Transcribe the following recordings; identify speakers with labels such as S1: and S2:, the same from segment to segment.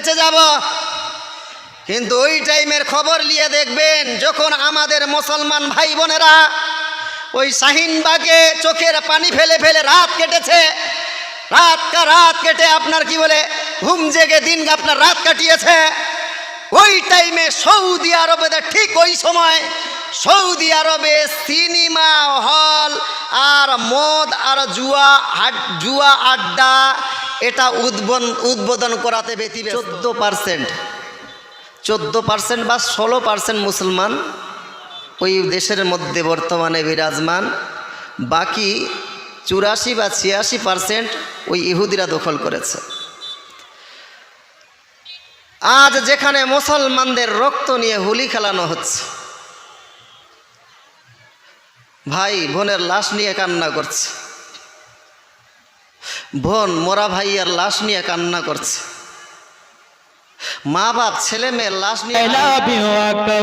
S1: বেঁচে যাব। কিন্তু ওই টাইমের খবর নিয়ে দেখবেন, যখন আমাদের মুসলমান ভাই বোনেরা ওই শাহিনবাগে চোখের পানি ফেলে ফেলে রাত কেটেছে, রাত কা রাত কেটে আপনার কি বলে, ঘুম জেগে দিন আপনার রাত কাটিয়েছে। ওই টাইমে সৌদি আরবে ঠিক ওই সময় সৌদি আরবে সিনেমা হল আর মদ আর জুয়া জুয়া আড্ডা এটা উদ্বোধন উদ্বোধন করাতে ব্যতী চোদ্দ পার্সেন্ট। চোদ্দ পার্সেন্ট বা ষোলো পার্সেন্ট মুসলমান ওই দেশের মধ্যে বর্তমানে বিরাজমান। বাকি চুরাশি বা ছিয়াশি পার্সেন্ট ওই ইহুদিরা দখল করেছে। আজ যেখানে মুসলমানদের রক্ত নিয়ে হোলি খেলানো হচ্ছে, ভাই বোনের লাশ নিয়ে কান্না করছে। বোন মোরা ভাইয়ার লাশ নিয়ে কান্না করছে মা বাপ ছেলে মেয়ের লাশ নিয়ে
S2: I love you, Akko.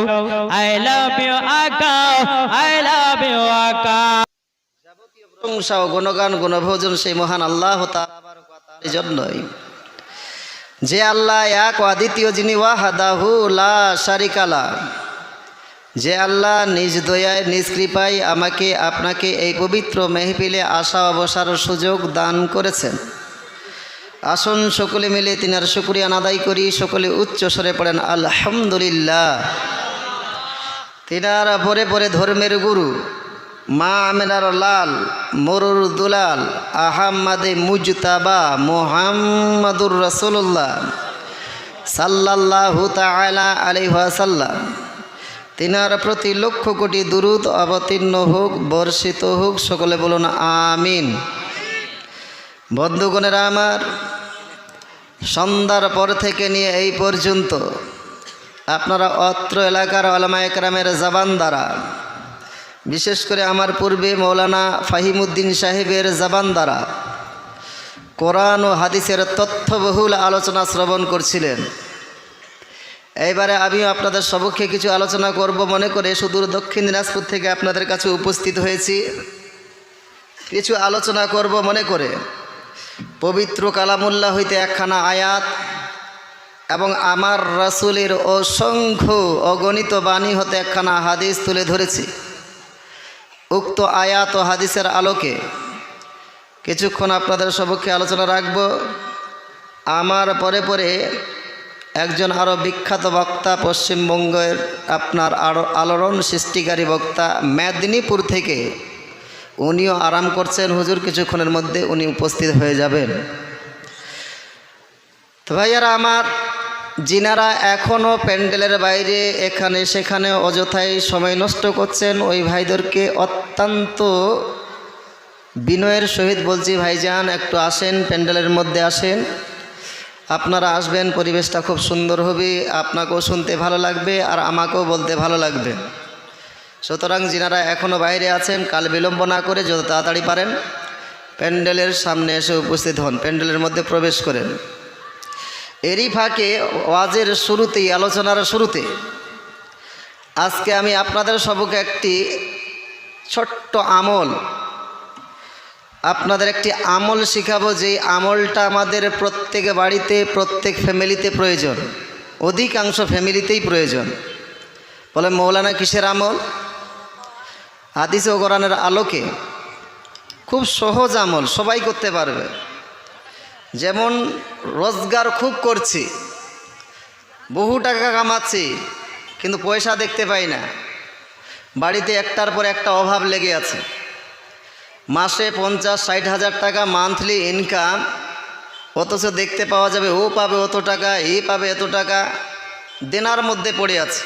S2: I love you, Akko. I love you, Akko.
S1: প্রশংসা ও গুণগান গুণভোজন সেই মহান আল্লাহ তার জন্যই যে আল্লাহ এক আদিতীয় যিনি ওয়াহাদাহু লা শারিকালা যে আল্লাহ নিজ দয়ায়, নিজ কৃপায় আমাকে, আপনাকে এই পবিত্র মেহফিলে আসা অবসার সুযোগ দান করেছেন। আসুন সকলে মিলে তিনার শুক্রিয়া আদায় করি। সকলে উচ্চ স্বরে পড়েন, আলহামদুলিল্লাহ। তিনার পরে পরে ধর্মের গুরু, মা আমেনার লাল, মরুর দুলাল, আহাম্মাদে মুজতাবা, মোহাম্মদুর রসুল্লাহ তাআলা আলাইহি ওয়াসাল্লাম। তিনার প্রতি লক্ষ কোটি দুরুদ অবতীর্ণ হোক, বর্ষিত হোক, সকলে বলুন আমিন। বন্ধুগণেরা আমার, সন্ধ্যার পর থেকে নিয়ে এই পর্যন্ত আপনারা অত্র এলাকার আলমা একরামের জবান দ্বারা, বিশেষ করে আমার পূর্বে মৌলানা ফাহিমুদ্দিন সাহেবের জবান দ্বারা কোরআন ও হাদিসের তথ্যবহুল আলোচনা শ্রবণ করছিলেন। এইবারে আমিও আপনাদের সপক্ষে কিছু আলোচনা করব মনে করে সুদূর দক্ষিণ দিনাজপুর থেকে আপনাদের কাছে উপস্থিত হয়েছি। কিছু আলোচনা করব মনে করে। পবিত্র কালামুল্লাহ হইতে একখানা আয়াত এবং আমার রাসুলের অসংখ্য অগণিত বাণী হতে একখানা হাদিস তুলে ধরেছি। উক্ত আয়াত ও হাদিসের আলোকে কিছুক্ষণ আপনাদের সপক্ষে আলোচনা রাখব। আমার পরে পরে একজন আরও বিখ্যাত বক্তা পশ্চিমবঙ্গের আপনার আরও আলোড়ন সৃষ্টিকারী বক্তা মেদিনীপুর থেকে। উনিও আরাম করছেন হুজুর কিছুক্ষণের মধ্যে উনি উপস্থিত হয়ে যাবেন। তো ভাইয়ারা আমার যিনারা এখনও প্যান্ডেলের বাইরে এখানে সেখানে অযথায় সময় নষ্ট করছেন। ওই ভাইদেরকে অত্যন্ত বিনয়ের সহিত বলছি, ভাইজান একটু আসেন, প্যান্ডেলের মধ্যে আসেন। আপনারা আসবেন, পরিবেশটা খুব সুন্দর হবে, আপনাকেও শুনতে ভালো লাগবে আর আমাকেও বলতে ভালো লাগবে। সুতরাং যিনারা এখনও বাইরে আছেন, কাল বিলম্ব না করে যত তাড়াতাড়ি পারেন, প্যান্ডেলের সামনে এসে উপস্থিত হন, প্যান্ডেলের মধ্যে প্রবেশ করেন। এরই ফাঁকে ওয়াজের শুরুতেই, আলোচনার শুরুতে, আজকে আমি আপনাদের সবকে একটি ছোট্ট আমল আপনাদের একটি আমল শিখাবো, যেই আমলটা আমাদের প্রত্যেক বাড়িতে, প্রত্যেক ফ্যামিলিতে প্রয়োজন। অধিকাংশ ফ্যামিলিতেই প্রয়োজন। বলে মৌলানা কিসের আমল? হাদিস ও কোরআনের আলোকে। খুব সহজ আমল, সবাই করতে পারবে। যেমন, রোজগার খুব করছি। বহু টাকা কামাচ্ছি, কিন্তু পয়সা দেখতে পাই না। বাড়িতে একটার পর একটা অভাব লেগে আছে। মাসে পঞ্চাশ, ষাট হাজার টাকা মান্থলি ইনকাম অথচ দেখতে পাওয়া যাবে, ও পাবে অত টাকা, এ পাবে এত টাকা। দেনার মধ্যে পড়ে আছে।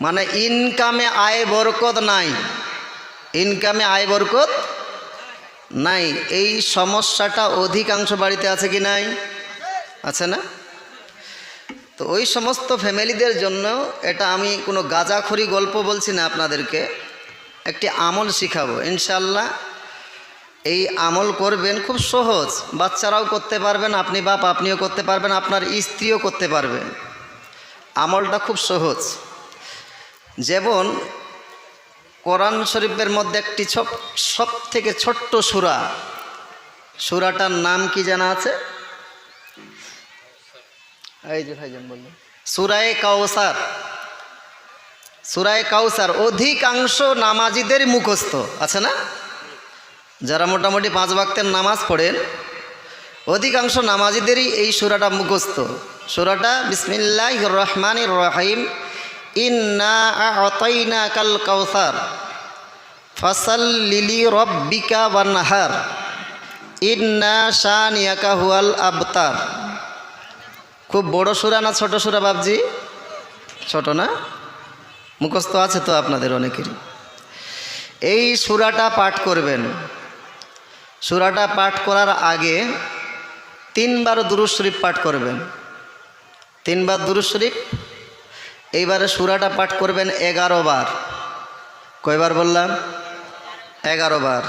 S1: মানে ইনকামে আয় বরকত নাই। ইনকামে আয় বরকত নাই। এই সমস্যাটা অধিকাংশ বাড়িতে আছে কি নাই? আছে না? তো ওই সমস্ত ফ্যামিলিদের জন্য এটা আমি কোনো গাঁজাখড়ি গল্প বলছি না আপনাদেরকে। একটি আমল শিখাবো ইনশাল্লাহ এই আমল করবেন খুব সহজ। বাচ্চারাও করতে পারবেন, আপনি বাপ আপনিও করতে পারবেন, আপনার স্ত্রীও করতে পারবেন আমলটা খুব সহজ। যেমন কোরআন শরীফের মধ্যে একটি সব থেকে ছোট্ট সুরা। সুরাটার নাম কি জানা আছে? সুরায় কাউসার। সুরায় কাউসার, অধিকাংশ নামাজিদের মুখস্থ, আছে না? যারা মোটামুটি পাঁচ বাক্তের নামাজ পড়েন, অধিকাংশ নামাজিদেরই এই সুরাটা মুখস্থ। সুরাটা বিসমিল্লাহ রহমান রহিম, ইন্না কাউসার ফসল লিলি রব্বিকা বান্নাহার ইন্না শানিয়াকা হুয়াল আবতার। খুব বড় সুরা না ছোট সুরা বাবজি ছোট না? মুখস্থ আছে তো আপনাদের অনেকেরই। এই সুরাটা পাঠ করবেন। সুরাটা পাঠ করার আগে তিনবার দুরুজ শরীফ পাঠ করবেন। তিনবার দুরুজ শরীফ, এইবারে সুরাটা পাঠ করবেন এগারো বার। কয়বার বললাম? এগারো বার।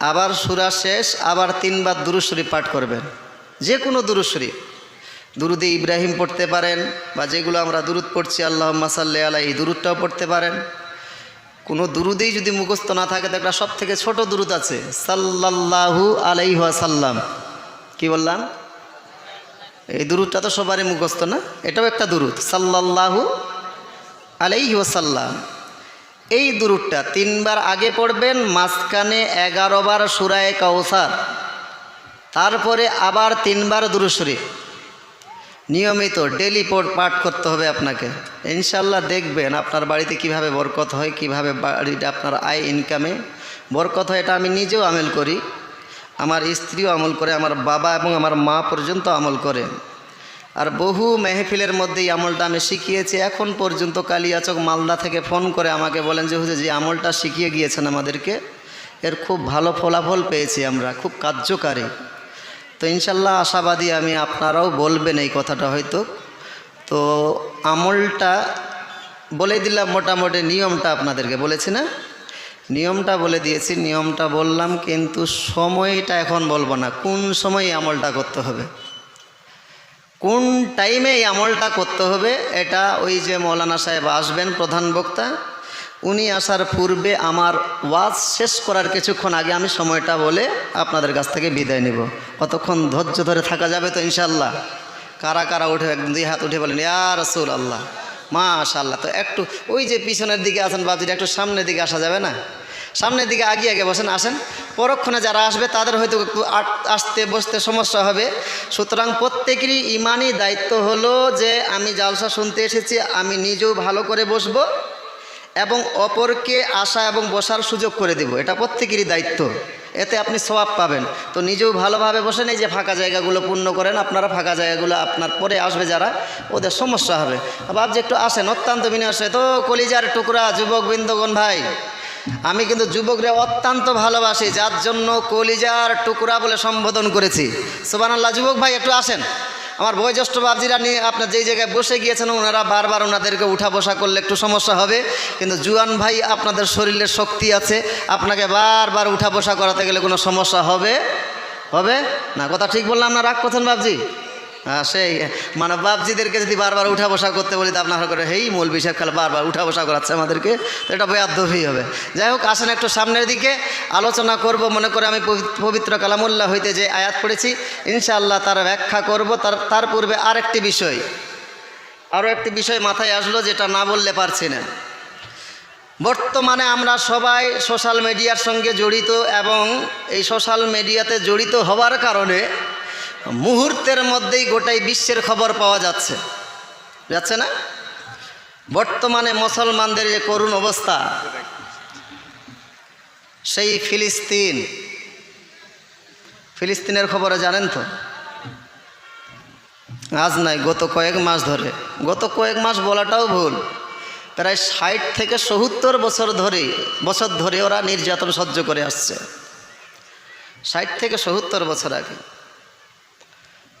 S1: আবার সুরা শেষ, আবার তিনবার দুরুজ শরীফ পাঠ করবেন। যে কোনো দুরুজ শরীফ। দুরুদে ইব্রাহিম পড়তে পারেন, বা যেগুলো আমরা দুরুদ পড়ছি আল্লাহ মাসাল্লা আলাই এই দুরুদটাও পড়তে পারেন। কোনো দুরুদেই যদি মুখস্থ না থাকে, তো একটা সব থেকে ছোট দুরুদ আছে। সাল্লাল্লাহু আলাইহি সাল্লাম কি বললাম? এই দুরুদটা তো সবারই মুখস্থ না? এটাও একটা দুরুদ। সাল্লাল্লাহু আলাইহি সাল্লাম এই দুরুদটা তিনবার আগে পড়বেন, মাঝখানে এগারো বার সুরায় কাউসার। তারপরে আবার তিনবার দুরুদ শরীফ। নিয়মিত ডেলি পাঠ করতে হবে আপনাকে। ইনশাল্লাহ দেখবেন আপনার বাড়িতে কীভাবে বরকত হয়, কীভাবে বাড়িটা আপনার আয় ইনকামে বরকত হয়, এটা আমি নিজেও আমল করি। আমার স্ত্রীও আমল করে, আমার বাবা এবং আমার মা পর্যন্ত আমল করে। আর বহু মেহফিলের মধ্যে এই আমলটা আমি শিখিয়েছি। এখন পর্যন্ত কালিয়াচক মালদা থেকে ফোন করে আমাকে বলেন যে, হুজুর, যে আমলটা শিখিয়ে গিয়েছেন আমাদেরকে, এর খুব ভালো ফলাফল পেয়েছি আমরা, খুব কার্যকারী। তো ইনশাল্লাহ আশাবাদী আমি আপনারাও বলবেন এই কথাটা হয়তো। তো আমলটা বলে দিলাম মোটামুটি নিয়মটা আপনাদেরকে, বলেছি না? নিয়মটা বলে দিয়েছি, নিয়মটা বললাম, কিন্তু সময়টা এখন বলব না, কোন সময় আমলটা করতে হবে? কোন টাইমে এই আমলটা করতে হবে, এটা ওই যে মৌলানা সাহেব আসবেন প্রধান বক্তা উনি আসার পূর্বে আমার ওয়াজ শেষ করার কিছুক্ষণ আগে আমি সময়টা বলে আপনাদের কাছ থেকে বিদায় নেব। কতক্ষণ ধৈর্য ধরে থাকা যাবে তো ইনশাল্লাহ কারা কারা উঠে একদম দুই হাত উঠে বলেন, ইয়া রসুল আল্লাহ মাশাল্লাহ তো একটু ওই যে পিছনের দিকে আছেন বাবজিটা একটু সামনের দিকে আসা যাবে না? সামনের দিকে আগে আগে বসেন, আসেন। পরক্ষণে যারা আসবে তাদের হয়তো আসতে বসতে সমস্যা হবে। সুতরাং প্রত্যেকেরই ইমানই দায়িত্ব হলো যে, আমি জালসা শুনতে এসেছি, আমি নিজেও ভালো করে বসবো। এবং অপরকে আসা এবং বসার সুযোগ করে দেব। এটা প্রত্যেকেরই দায়িত্ব। এতে আপনি সবাব পাবেন। তো নিজেও ভালোভাবে বসেন, এই যে ফাঁকা জায়গাগুলো পূর্ণ করেন, আপনারা ফাঁকা জায়গাগুলো আপনার পরে আসবে যারা, ওদের সমস্যা হবে। ভাবছি একটু আসেন, অত্যন্ত বিনয় তো কলিজার টুকরা, যুবক বৃন্দগণ ভাই, আমি কিন্তু যুবকরা অত্যন্ত ভালোবাসি, যার জন্য কলিজার টুকরা বলে সম্বোধন করেছি। সুবান আল্লাহ যুবক ভাই, একটু আসেন। আমার বয়োজ্যেষ্ঠ বাবজিরা নিয়ে আপনার যেই জায়গায় বসে গিয়েছেন, ওনারা বারবার ওনাদেরকে উঠা বসা করলে একটু সমস্যা হবে। কিন্তু জুয়ান ভাই, আপনাদের শরীরের শক্তি আছে। আপনাকে বারবার উঠা বসা করাতে গেলে কোনো সমস্যা হবে? হবে? না, কথা ঠিক বললাম না? রাগ করছেন বাবজি সেই মানে বাপজিদেরকে যদি বারবার উঠা বসা করতে বলি, তো আপনার করে, হেই মৌলবি সাহেব, খালে, বারবার উঠা বসা করাচ্ছে আমাদেরকে। তো এটা বেয়াদ্দভি হবে। যাই হোক, আসেন একটু সামনের দিকে, আলোচনা করব, মনে করে আমি পবি- পবিত্র কালামুল্লাহ হইতে যে আয়াত পড়েছি, ইনশাআল্লাহ তার ব্যাখ্যা করব। তার তার পূর্বে আরেকটি বিষয় আরও একটি বিষয় মাথায় আসলো যেটা না বললে পারছি না। বর্তমানে আমরা সবাই সোশ্যাল মিডিয়ার সঙ্গে জড়িত এবং এই সোশ্যাল মিডিয়াতে জড়িত হওয়ার কারণে মুহূর্তের মধ্যেই গোটাই বিশ্বের খবর পাওয়া যাচ্ছে। যাচ্ছে না? বর্তমানে মুসলমানদের যে করুণ অবস্থা, সেই ফিলিস্তিন। ফিলিস্তিনের খবরে জানেন তো? আজ নাই গত কয়েক মাস ধরে। গত কয়েক মাস বলাটাও ভুল। প্রায় ষাট থেকে সত্তর বছর ধরে বছর ধরে ওরা নির্যাতন সহ্য করে আসছে। ষাট থেকে সত্তর বছর আগে।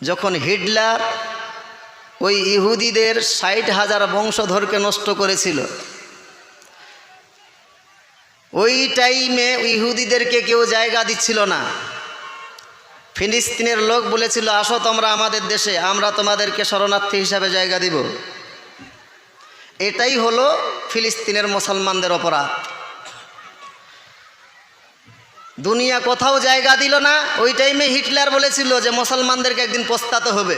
S1: যখন হিটলার ওই ইহুদিদের ষাট হাজার বংশধরকে নষ্ট করেছিল, ওই টাইমে ইহুদিদেরকে কেউ জায়গা দিচ্ছিল না। ফিলিস্তিনের লোক বলেছিল, আসো তোমরা আমাদের দেশে, আমরা তোমাদেরকে শরণার্থী হিসাবে জায়গা দিব। এটাই হলো ফিলিস্তিনের মুসলমানদের অপরাধ। দুনিয়া কোথাও জায়গা দিল না, ওই টাইমে হিটলার বলেছিল যে মুসলমানদেরকে একদিন পস্তাতে হবে।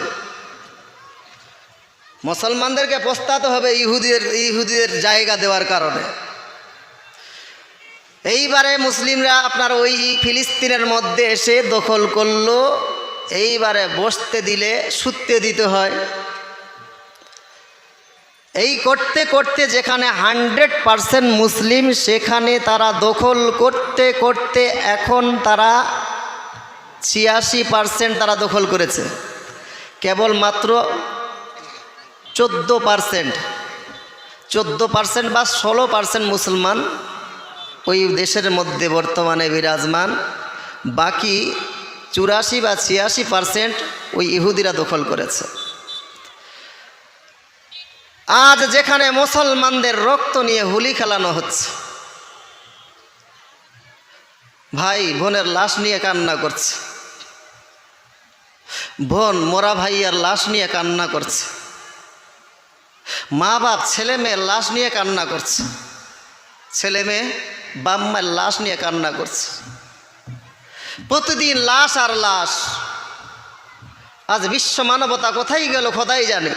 S1: মুসলমানদেরকে পস্তাতে হবে ইহুদিদের ইহুদিদের জায়গা দেওয়ার কারণে। এইবারে মুসলিমরা আপনার ওই ফিলিস্তিনের মধ্যে এসে দখল করল, এইবারে বসতে দিলে, শুতে দিতে হয়। এই করতে করতে যেখানে হান্ড্রেড পারসেন্ট মুসলিম, সেখানে তারা দখল করতে করতে এখন তারা ছিয়াশি পারসেন্ট তারা দখল করেছে। কেবলমাত্র চোদ্দ পারসেন্ট চোদ্দ পারসেন্ট বা ষোলো পারসেন্ট মুসলমান ওই দেশের মধ্যে বর্তমানে বিরাজমান। বাকি চুরাশি বা ছিয়াশি পারসেন্ট ওই ইহুদিরা দখল করেছে। আজ যেখানে মুসলমানদের রক্ত নিয়ে হোলি খেলানো হচ্ছে, ভাই বোনের লাশ নিয়ে কান্না করছে, বোন মোরা ভাইয়ার লাশ নিয়ে কান্না করছে, মা বাপ, ছেলে মেয়ের লাশ নিয়ে কান্না করছে, ছেলে মেয়ে, বাপ মায়ের লাশ নিয়ে কান্না করছে। প্রতিদিন লাশ আর লাশ। আজ বিশ্ব মানবতা কোথায় গেল খোদাই জানে।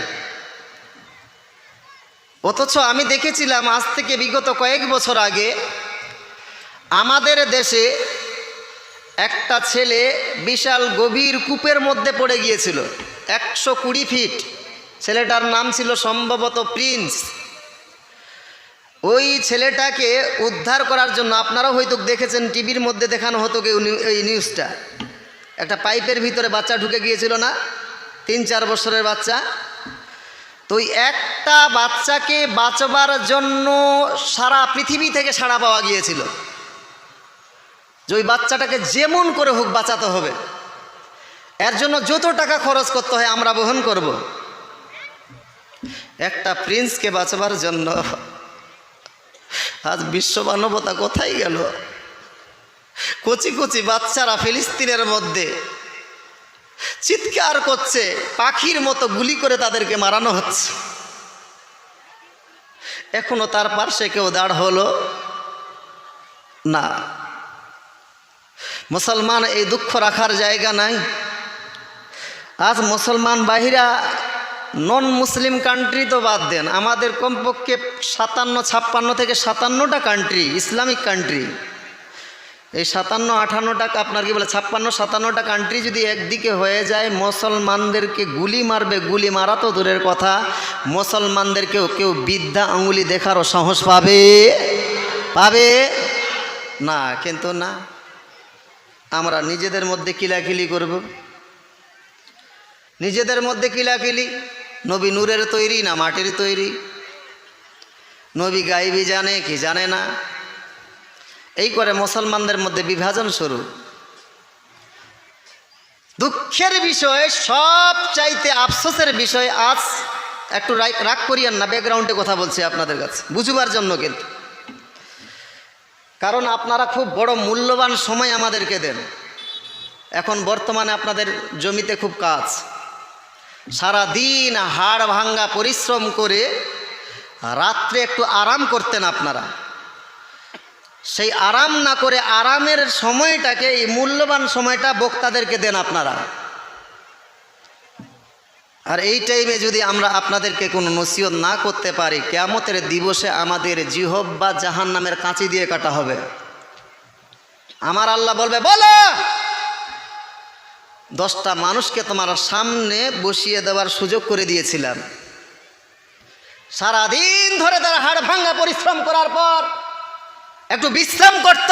S1: অথচ আমি দেখেছিলাম আজ থেকে বিগত কয়েক বছর আগে আমাদের দেশে একটা ছেলে বিশাল গভীর কূপের মধ্যে পড়ে গিয়েছিল, একশো কুড়ি ফিট। ছেলেটার নাম ছিল সম্ভবত প্রিন্স। ওই ছেলেটাকে উদ্ধার করার জন্য, আপনারাও হয়তো দেখেছেন, টিভির মধ্যে দেখানো হতো এই নিউজটা। একটা পাইপের ভিতরে বাচ্চা ঢুকে গিয়েছিল না? তিন চার বছরের বাচ্চা। তো একটা বাচ্চাকে বাঁচবার জন্য সারা পৃথিবী থেকে সাড়া পাওয়া গিয়েছিল। যে ওই বাচ্চাটাকে যেমন করে হোক বাঁচাতে হবে। এর জন্য যত টাকা খরচ করতে হয় আমরা বহন করব। একটা প্রিন্সকে বাঁচবার জন্য আজ বিশ্ব মানবতা কোথায় গেল? কচি কচি বাচ্চারা ফিলিস্তিনের মধ্যে চিৎকার করছে, পাখির মতো গুলি করে তাদেরকে মারানো হচ্ছে। এখনও তার পার্শ্বে কেউ দাঁড় হলো না। মুসলমান এই দুঃখ রাখার জায়গা নাই। আজ মুসলমান বাহিরা নন মুসলিম কান্ট্রি তো বাদ দেন। আমাদের কমপক্ষে সাতান্ন, ছাপ্পান্ন থেকে সাতান্নটা কান্ট্রি ইসলামিক কান্ট্রি এই সাতান্ন আঠান্নটা আপনার কি বলে? ছাপ্পান্ন সাতান্নটা কান্ট্রি যদি একদিকে হয়ে যায়, মুসলমানদেরকে গুলি মারবে, গুলি মারা তো দূরের কথা। মুসলমানদেরকেও কেউ বিদ্যা আঙুলি দেখারও সাহস পাবে? পাবে? না, কিন্তু না। আমরা নিজেদের মধ্যে কিলাকিলি করব। নিজেদের মধ্যে কিলাকিলি। নবী নূরের তৈরি না মাটির তৈরি? নবী গাইবি জানে কি জানে না? এই করে মুসলমানদের মধ্যে বিভাজন শুরু। দুঃখের বিষয় সব চাইতে আফসোসের বিষয়, আজ একটু রাগ- করিয়েন না ব্যাকগ্রাউন্ডে কথা বলছি আপনাদের কাছে, বুঝবার জন্য কিন্তু। কারণ আপনারা খুব বড় মূল্যবান সময় আমাদেরকে দেন। এখন বর্তমানে আপনাদের জমিতে খুব কাজ। সারা দিন হাড় ভাঙ্গা পরিশ্রম করে রাত্রে একটু আরাম করতেন আপনারা। সেই আরাম না করে আরামের সময়টাকে, এই মূল্যবান সময়টা বক্তাদেরকে দেন আপনারা। আর এই টাইমে যদি আমরা আপনাদেরকে কোনো নসিহত না করতে পারি, কেয়ামতের দিবসে আমাদের জিহব বা জাহান নামের কাঁচি দিয়ে কাটা হবে। আমার আল্লাহ বলবে, বলো! দশটা মানুষকে তোমার সামনে বসিয়ে দেওয়ার সুযোগ করে দিয়েছিলাম। সারাদিন ধরে তারা হাড় ভাঙ্গা পরিশ্রম করার পর একটু বিশ্রাম করত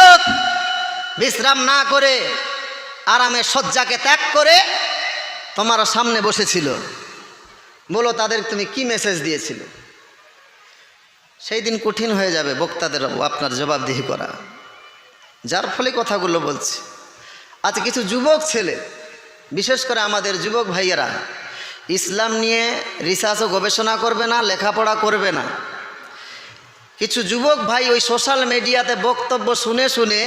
S1: বিশ্রাম না করে আরামে শয্যাকে ত্যাগ করে তোমার সামনে বসেছিল। বলো, তাদের তুমি কি মেসেজ দিয়েছিল? সেই দিন কঠিন হয়ে যাবে বক্তাদের আপনার জবাবদিহি করা। যার ফলে কথাগুলো বলছি। আজ কিছু যুবক ছেলে, বিশেষ করে আমাদের যুবক ভাইয়েরা, ইসলাম নিয়ে রিসার্চ ও গবেষণা করবে না, লেখাপড়া করবে না। কিছু যুবক ভাই ওই সোশ্যাল মিডিয়াতে বক্তব্য শুনে শুনে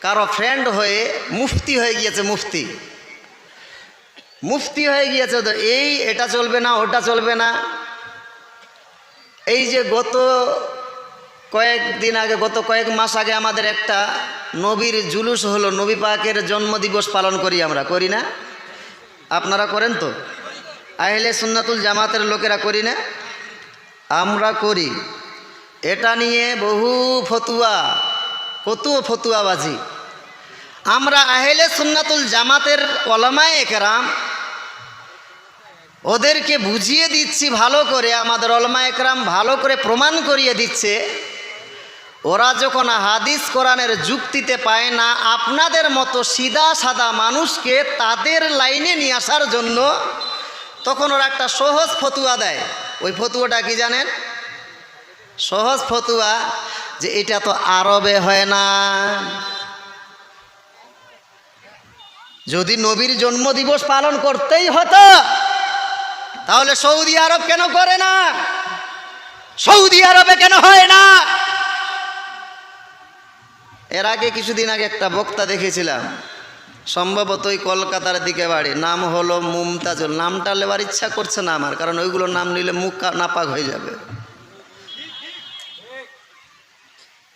S1: কারও ফ্রেন্ড হয়ে মুফতি হয়ে গিয়েছে, মুফতি। মুফতি হয়ে গিয়েছে তো এই এটা চলবে না, ওটা চলবে না। এই যে গত কয়েকদিন আগে, গত কয়েক মাস আগে আমাদের একটা নবীর জুলুস হলো, নবী পাকের জন্মদিবস পালন করি আমরা, করি না? আপনারা করেন তো? আহলে সুন্নাতুল জামাতের লোকেরা করি না? আমরা করি। এটা নিয়ে বহু ফতুয়া কত ফতুয়াবাজি। আমরা আহলে সুন্নাতুল জামাতের ওলামায় একরাম, ওদেরকে বুঝিয়ে দিচ্ছি ভালো করে, আমাদের অলমা একরাম ভালো করে প্রমাণ করিয়ে দিচ্ছে, ওরা যখন হাদিস কোরআনের যুক্তিতে পায় না, আপনাদের মতো সিধা সাদা মানুষকে তাদের লাইনে নিয়ে আসার জন্য তখন ওরা একটা সহজ ফতুয়া দেয়। ওই ফতুয়াটা কি জানেন? সহজ ফতুয়া যে এটা তো আরবে হয় না। যদি নবীর জন্মদিবস পালন করতেই হতো, তাহলে সৌদি আরব কেন করে না? সৌদি আরবে কেন হয় না? এর আগে কিছুদিন আগে একটা বক্তা দেখেছিলাম, সম্ভবত ওই কলকাতার দিকে বাড়ি। নাম হলো মুমতাজুল। নামটা নেওয়ার ইচ্ছা করছে না আমার, কারণ ওইগুলো নাম নিলে মুখ নাপাক হয়ে যাবে।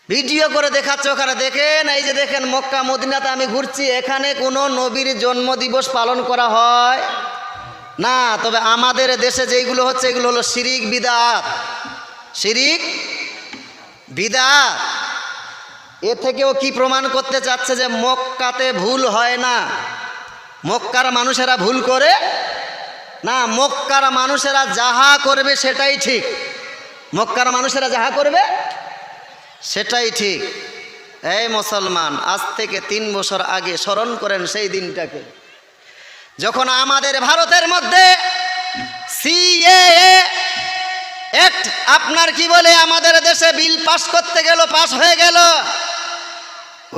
S1: ভিডিও করে দেখাচ্ছে ওখানে। দেখেন, এই যে দেখেন মক্কা, মদিনাতে আমি ঘুরছি, এখানে কোনো নবীর জন্মদিবস পালন করা হয় না। তবে আমাদের দেশে যেইগুলো হচ্ছে, এগুলো হলো শিরিক বিদাত। শিরিক বিদাত। এ থেকেও কি প্রমাণ করতে চাচ্ছে যে মক্কাতে ভুল হয় না? মক্কার মানুষেরা ভুল করে না? মক্কার মানুষেরা যাহা করবে সেটাই ঠিক। মক্কার মানুষেরা যাহা করবে সেটাই ঠিক। এই মুসলমান, আজ থেকে তিন বছর আগে স্মরণ করেন সেই দিনটাকে। যখন আমাদের ভারতের মধ্যে অ্যাক্ট, আপনার কি বলে, আমাদের দেশে বিল পাস করতে গেল পাস হয়ে গেল?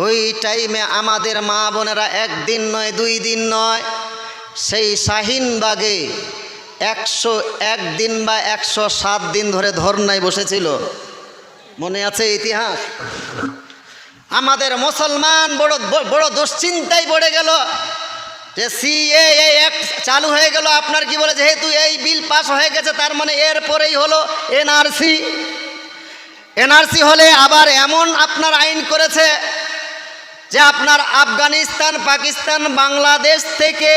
S1: ওই টাইমে আমাদের মা বোনেরা একদিন নয়, দুই দিন নয়, সেই শাহিনবাগে একশো এক দিন বা একশো সাত দিন ধরে ধর্নায় বসেছিল। মনে আছে ইতিহাস? আমাদের মুসলমান বড় বড় দুশ্চিন্তায় পড়ে গেল যে সিএ অ্যাক্ট চালু হয়ে গেল। আপনার কি বলে, যেহেতু এই বিল পাস হয়ে গেছে, তার মানে এরপরেই হলো এনআরসি এনআরসি হলে আবার এমন আপনার আইন করেছে যে আপনার আফগানিস্তান, পাকিস্তান, বাংলাদেশ থেকে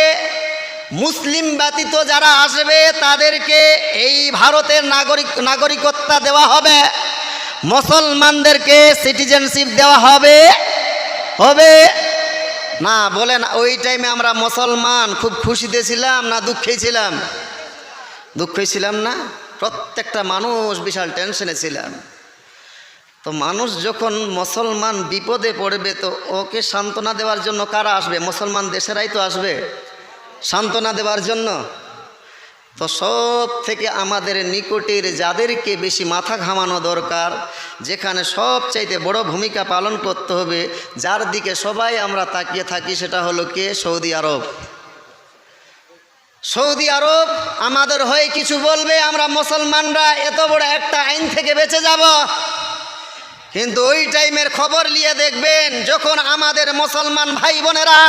S1: মুসলিম ব্যতীত যারা আসবে, তাদেরকে এই ভারতের নাগরিক, নাগরিকত্ব দেওয়া হবে। মুসলমানদেরকে সিটিজেনশিপ দেওয়া হবে। হবে? না বলেন ওই টাইমে আমরা মুসলমান, খুব খুশিতে ছিলাম না দুঃখে ছিলাম? দুঃখে ছিলাম না? প্রত্যেকটা মানুষ বিশাল টেনশনে ছিলাম। তো মানুষ যখন মুসলমান বিপদে পড়বে, তো ওকে সান্ত্বনা দেওয়ার জন্য কারা আসবে? মুসলমান দেশেরাই তো আসবে। সান্ত্বনা দেওয়ার জন্য? তো সব থেকে আমাদের নিকটের যাদেরকে বেশি মাথা ঘামানো দরকার, যেখানে সব চাইতে বড় ভূমিকা পালন করতে হবে, যার দিকে সবাই আমরা তাকিয়ে থাকি সেটা হলো কে? সৌদি আরব। সৌদি আরব আমাদের হয়ে কিছু বলবে, আমরা মুসলমানরা এত বড় একটা আইন থেকে বেঁচে যাব। কিন্তু ওই টাইমের খবর নিয়ে দেখবেন, যখন আমাদের মুসলমান ভাই বোনেরা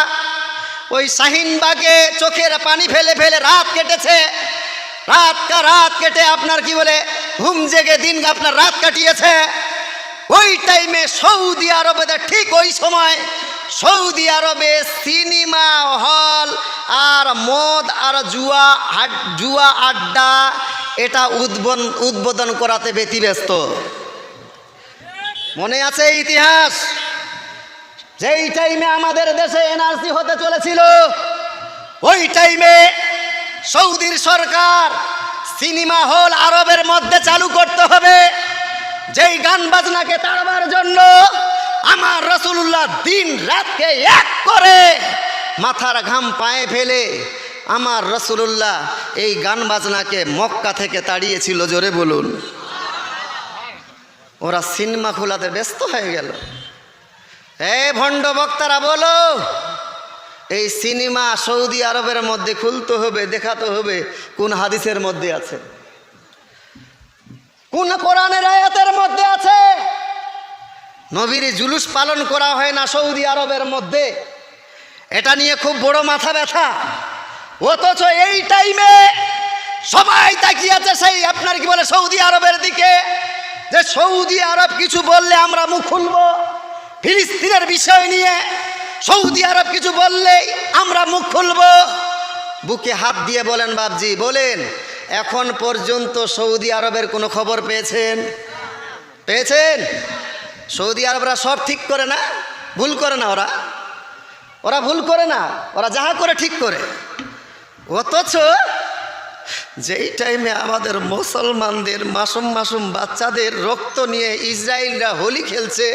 S1: ওই শাহিনবাগে চোখের পানি ফেলে ফেলে রাত কেটেছে রাত কা রাত কেটে আপনার কি বলে, ঘুম জেগে দিন আপনার রাত কাটিয়েছে। ওই টাইমে সৌদি আরবে ঠিক ওই সময়, সৌদি আরবে সিনেমা হল আর মদ আর জুয়া জুয়া আড্ডা, এটা উদ্বোধন উদ্বোধন করাতে ব্যতিব্যস্ত। মনে আছে ইতিহাস? যেই টাইমে আমাদের দেশে এনআরসি হতে চলেছিল, ওই টাইমে সৌদির সরকার সিনেমা হল আরবের মধ্যে চালু করতে হবে। যেই গান বাজনাকে তাড়াবার জন্য আমার রসুল্লাহ দিন রাতকে এক করে মাথার ঘাম পায়ে ফেলে আমার রসুল্লাহ এই গান বাজনাকে মক্কা থেকে তাড়িয়েছিল, জোরে বলুন। ওরা সিনেমা খোলাতে ব্যস্ত হয়ে গেল। এ ভণ্ড বক্তারা বলো এই সিনেমা সৌদি আরবের মধ্যে খুলতে হবে, দেখাতে হবে, কোন হাদিসের মধ্যে আছে? কোন কোরআনের আয়াতের মধ্যে আছে? নবীর জুলুস পালন করা হয় না সৌদি আরবের মধ্যে। এটা নিয়ে খুব বড় মাথা ব্যথা। অথচ এই টাইমে সবাই তাকিয়ে আছে সেই আপনার কি বলে সৌদি আরবের দিকে? যে সৌদি আরব কিছু বললে আমরা মুখ খুলব। ফিলিস্তিনের বিষয় নিয়ে সৌদি আরব কিছু বললেই আমরা মুখ খুলব। বুকে হাত দিয়ে বলেন বাবজি বলেন, এখন পর্যন্ত সৌদি আরবের কোনো খবর পেয়েছেন? পেয়েছেন? সৌদি আরবরা সব ঠিক করে না? ভুল করে না ওরা? ওরা ভুল করে না, ওরা যাহা করে ঠিক করে। অথচ যেই টাইমে আমাদের মুসলমানদের মাসুম মাসুম বাচ্চাদের রক্ত নিয়ে ইসরায়েলরা হোলি খেলছে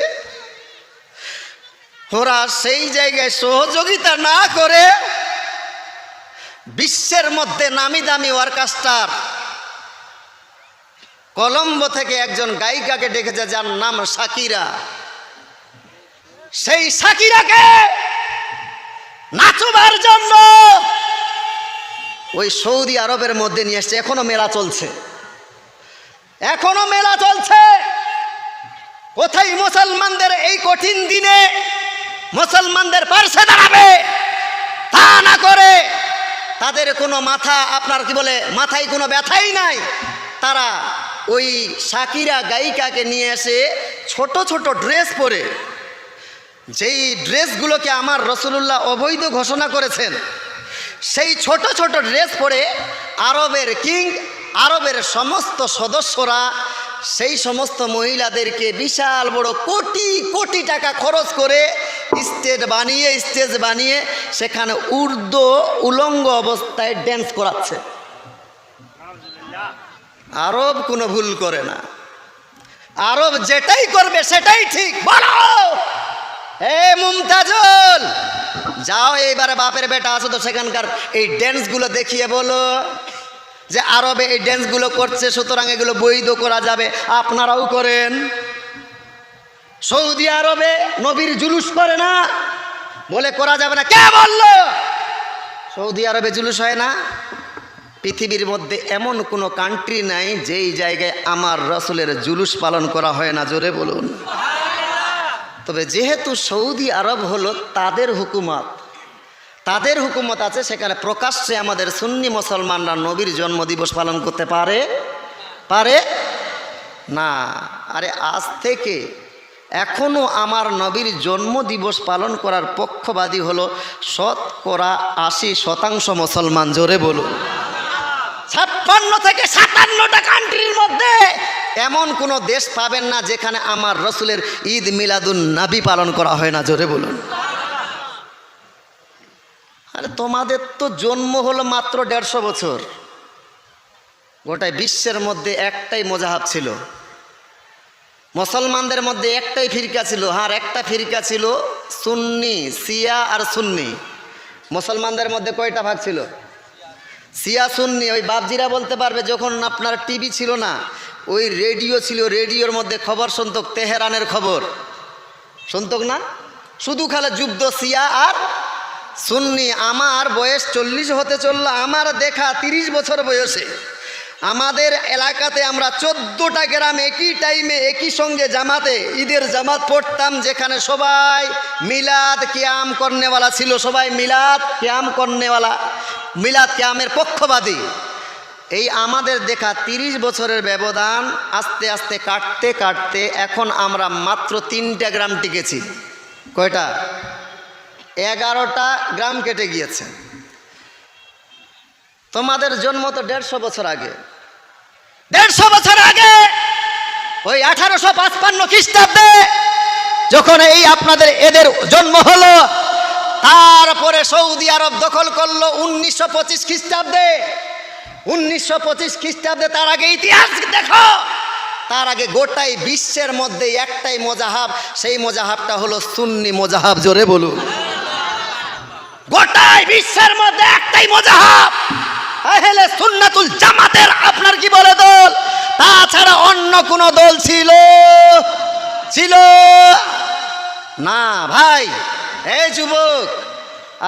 S1: ওরা সেই জায়গায় সহযোগিতা না করে বিশ্বের মধ্যে নামি দামি অর্কেস্ট্রার কলম্বো থেকে একজন গায়িকাকে ডেকেছে যার নাম সাকিরা সেই সাকিরাকে নাচবার জন্য ওই সৌদি আরবের মধ্যে নিয়ে এসছে। এখনও মেলা চলছে। এখনও মেলা চলছে। কোথায় মুসলমানদের এই কঠিন দিনে মুসলমানদের পার্শ্বে দাঁড়াবে। তা না করে তাদের কোনো মাথা, আপনার কি বলে, মাথায় কোনো ব্যথাই নাই। তারা ওই সাকিরা গায়িকাকে নিয়ে এসে ছোট ছোট ড্রেস পরে, যেই ড্রেসগুলোকে আমার রসুলুল্লাহ অবৈধ ঘোষণা করেছেন, সেই ছোট ছোট ড্রেস পরে আরবের কিং, আরবের সমস্ত সদস্যরা সেই সমস্ত মহিলাদেরকে বিশাল বড় কোটি কোটি টাকা খরচ করে স্টেজ বানিয়ে স্টেজ বানিয়ে সেখানে উর্দু উলঙ্গ অবস্থায় ড্যান্স করাচ্ছে। আরব কোনো ভুল করে না। আরব যেটাই করবে সেটাই ঠিক, বলো! হে মুমতাজুল, যাও এইবারে বাপের বেটা আছে তো সেখানকার এই ড্যান্সগুলো দেখিয়ে বলো। যে আরবে এই ড্যান্সগুলো করছে, সুতরাং এগুলো বৈধ করা যাবে। আপনারাও করেন। সৌদি আরবে নবীর জুলুস করে না, বলে করা যাবে না। কে বলল? সৌদি আরবে জুলুস হয় না। পৃথিবীর মধ্যে এমন কোনো কান্ট্রি নাই যেই জায়গায় আমার রসুলের জুলুস পালন করা হয় না। জোরে বলুন। তবে যেহেতু সৌদি আরব হলো তাদের হুকুমত তাদের হুকুমত আছে, সেখানে প্রকাশ্যে আমাদের সুন্নি মুসলমানরা নবীর জন্মদিবস পালন করতে পারে? পারে? না। আরে আজ থেকে এখনও আমার নবীর জন্মদিবস পালন করার পক্ষবাদী হলো শতকরা আশি শতাংশ মুসলমান, জোরে বলুন। ছাপ্পান্ন থেকে সাতান্নটা কান্ট্রির মধ্যে এমন কোনো দেশ পাবেন না যেখানে আমার রসুলের ঈদ মিলাদুন নাবি পালন করা হয় না, জোরে বলুন। আরে তোমাদের তো জন্ম হলো মাত্র দেড়শো বছর। গোটাই বিশ্বের মধ্যে একটাই মোজাহাব ছিল। মুসলমানদের মধ্যে একটাই ফিরকা ছিল আর একটা ফিরকা ছিল সুন্নি সিয়া আর সুন্নি। মুসলমানদের মধ্যে কয়টা ভাগ ছিল? সিয়া সুন্নি। ওই বাপজিরা বলতে পারবে যখন আপনার টিভি ছিল না, ওই রেডিও ছিল, রেডিওর মধ্যে খবর শুনতক তেহরানের খবর। শুনতক না? শুধু খালে যুদ্ধ সিয়া আর সুন্নি, আমার বয়স চল্লিশ হতে চলল, আমার দেখা তিরিশ বছর বয়সে। আমাদের এলাকাতে আমরা চোদ্দোটা গ্রাম একই টাইমে একই সঙ্গে জামাতে, ঈদের জামাত পড়তাম, যেখানে সবাই মিলাদ কিয়াম করনেওয়ালা ছিল, সবাই মিলাদ কিয়াম করনেওয়ালা, মিলাদ কিয়ামের পক্ষবাদী এই আমাদের দেখা তিরিশ বছরের ব্যবধান আস্তে আস্তে কাটতে কাটতে এখন আমরা মাত্র তিনটা গ্রাম টিকেছি। কয়টা? এগারোটা গ্রাম কেটে গিয়েছে। তোমাদের জন্ম তো দেড়শো বছর আগে। দেড়শো বছর আগে ওই আঠারোশো পাঁচপান্ন খ্রিস্টাব্দে যখন এই আপনাদের এদের জন্ম হলো, তারপরে সৌদি আরব দখল করল উনিশশো পঁচিশ খ্রিস্টাব্দে। উনিশশো পঁচিশ খ্রিস্টাব্দে তার আগে ইতিহাস দেখো। তার আগে গোটাই বিশ্বের মধ্যে একটাই মোজাহাব, সেই মোজাহাবটা হলো সুন্নি মোজাহাব, জোরে বলুন। গোটাই বিশ্বের মধ্যে একটাই মোজাহাব। তাহলে সুন্নাতুল জামাতের, আপনার কি বলে দল? তাছাড়া অন্য কোন দল ছিল? ছিল? না, ভাই। এই যুবক,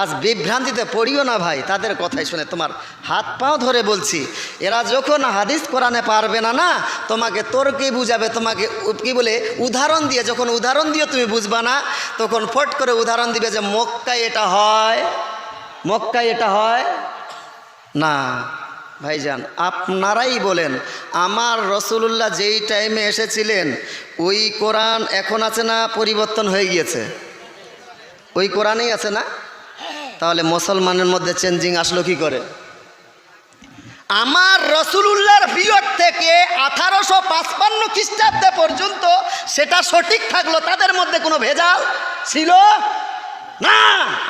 S1: আজ বিভ্রান্তিতে পড়িও না ভাই, তাদের কথাই শুনে তোমার হাত পাও ধরে বলছি। এরা যখন হাদিস কোরআনে পারবে না না, তোমাকে তোরকে বুঝাবে, তোমাকে কি বলে, উদাহরণ দিয়ে, যখন উদাহরণ দিয়ে তুমি বুঝবা না, তখন ফট করে উদাহরণ দিবে যে মক্কায় এটা হয়। মক্কায় এটা হয়? না। ভাইজান, আপনারাই বলেন, আমার রসুল্লাহ যেই টাইমে এসেছিলেন, ওই কোরআন এখন আছে না পরিবর্তন হয়ে গিয়েছে? ওই কোরআনেই আছে না? তাহলে মুসলমানের মধ্যে চেঞ্জিং আসলো কি করে? আমার রসুলুল্লাহর বিয়ট থেকে আঠারোশো পাঁচপান্ন খ্রিস্টাব্দে পর্যন্ত সেটা সঠিক থাকল, তাদের মধ্যে কোনো ভেজাল ছিল? না!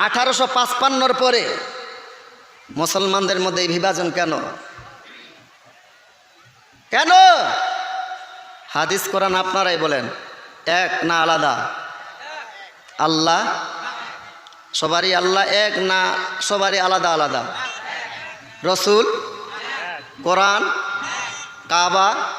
S1: আঠারোশো পাঁচপান্নর পরে মুসলমানদের মধ্যে এই বিভাজন কেন? কেন? হাদিস কোরআন আপনারাই বলেন। এক না আলাদা? আল্লাহ? সবারই আল্লাহ এক না সবারই আলাদা আলাদা? রসুল? কোরআন? কাবা?